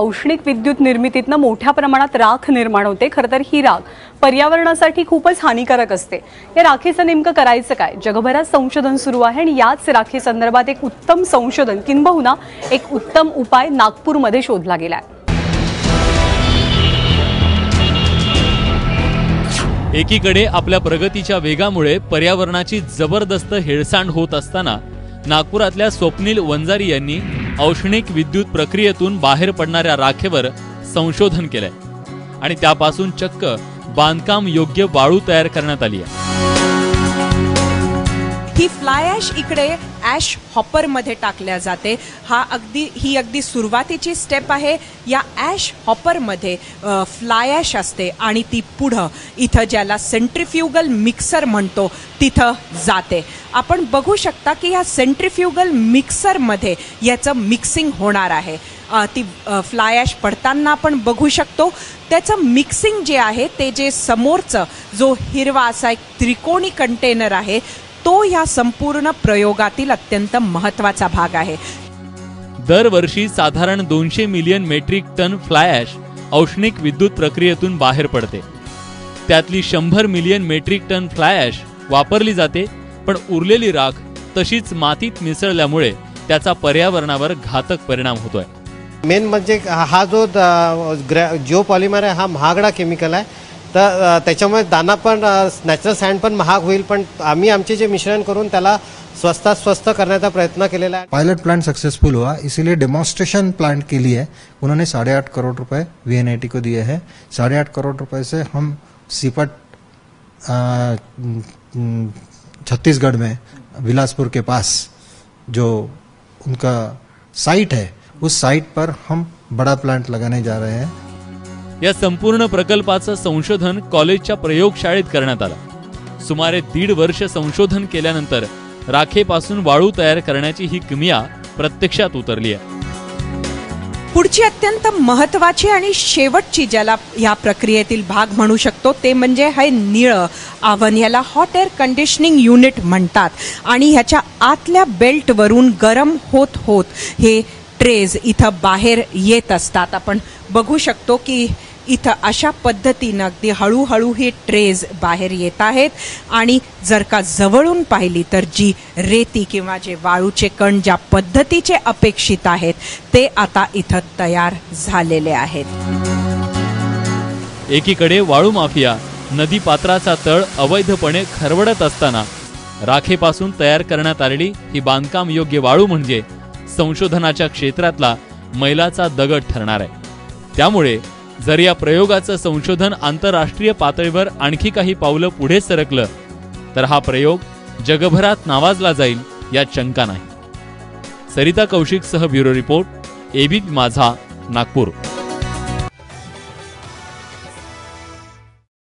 औष्णिक विद्युत निर्मितीतनं मोठ्या प्रमाणात राख निर्माण होते. खरं तर ही राख पर्यावरणासाठी खूपच हानिकारक असते. या राखेचं नेमकं करायचं काय? जगभरात संशोधन सुरू आहे आणि याच राखेसंदर्भात एक उत्तम संशोधन किंबहुना एक उत्तम उपाय नागपूरमध्ये शोधला गेलाय. एकीकडे आपल्या प्रगतीच्या वेगामुळे पर्यावरणाची जबरदस्त हेळसांड होत असताना नागपुरातल्या स्वप्नील वंजारी यांनी औष्णिक विद्युत प्रक्रियेतून बाहेर पडणाऱ्या राखेवर संशोधन केलंय. आणि त्यापासून चक्क बांधकाम योग्य वाळू तयार करण्यात आली आहे. ॲश इकडे ॲश हॉपरमध्ये टाकल्या जाते. हा अगदी ही अगदी सुरुवातीची स्टेप आहे. या ॲश हॉपरमध्ये फ्लाय ॲश असते आणि ती पुढं इथं ज्याला सेंट्रिफ्युगल मिक्सर म्हणतो तिथं जाते. आपण बघू शकता की या सेंट्रिफ्युगल मिक्सरमध्ये याचं मिक्सिंग होणार आहे. ती फ्लाय ॲश पडताना आपण बघू शकतो. त्याचं मिक्सिंग जे आहे ते जे समोरचं जो हिरवा असा एक त्रिकोणी कंटेनर आहे तो या संपूर्ण प्रयोगातील अत्यंत महत्त्वाचा भाग आहे. दरवर्षी साधारण दोनशे मिलियन मेट्रिक टन फ्लाय औष्णिक विद्युत प्रक्रियेतून बाहेर पडते. त्यातली शंभर मिलियन मेट्रिक टन फ्लाय वापरली जाते पण उरलेली राख तशीच मातीत मिसळल्यामुळे त्याचा पर्यावरणावर घातक परिणाम होतोय. मेन म्हणजे हा जो जिओ पॉलिमर आहे हा महागडा केमिकल आहे. त्याच्यामुळे दाना पण नॅचरल सँड पण महाग होईल जे मिश्रण करून त्याला स्वस्तात स्वस्त करण्याचा प्रयत्न केलेला आहे. पायलट प्लांट सक्सेसफुल हुआ, इसीलिए डेमोन्स्ट्रेशन प्लांट के लिए उन्होंने साढ़े आठ करोड़ रुपए वी को दिए हैं। साढ़े आठ करोड़ रुपए से हम सीपट छत्तीसगढ़ में, बिलासपुर के पास जो उनका साइट है, उस साइट पर हम बड़ा प्लांट लगाने जा रहे हैं। या संपूर्ण प्रकल्पाचं संशोधन कॉलेजच्या प्रयोगशाळेत करण्यात आलं. सुमारे दीड वर्ष संशोधन केल्यानंतर राखेपासून वाळू तयार करण्याची ही किमिया प्रत्यक्षात उतरली आहे पुढची अत्यंत महत्वाची आणि शेवटची ज्याला या प्रक्रियेतील भाग म्हणू शकतो ते म्हणजे हे निळं आवन याला हॉट एअर कंडिशनिंग युनिट म्हणतात. आणि ह्याच्या आतल्या बेल्टवरून गरम होत होत हे ट्रेज इथं बाहेर येत असतात. आपण बघू शकतो की इथं अशा पद्धतीनं अगदी हळूहळू ही ट्रेज बाहेर येत आहेत. आणि जर का जवळून पाहिली तर जी रेती किंवा जे वाळूचे कण ज्या पद्धतीचे अपेक्षित आहेत ते आता इथं तयार झालेले आहेत. एकीकडे वाळू माफिया नदी पात्राचा तळ अवैधपणे खरवडत असताना राखेपासून तयार करण्यात आलेली ही बांधकाम योग्य वाळू म्हणजे संशोधनाच्या क्षेत्रातला मैलाचा दगड ठरणार आहे. त्यामुळे जर या प्रयोगाचं संशोधन आंतरराष्ट्रीय पातळीवर आणखी काही पावलं पुढे सरकलं तर हा प्रयोग जगभरात नावाजला जाईल यात शंका नाही. सरिता कौशिक सह ब्युरो रिपोर्ट एबी माझा नागपूर.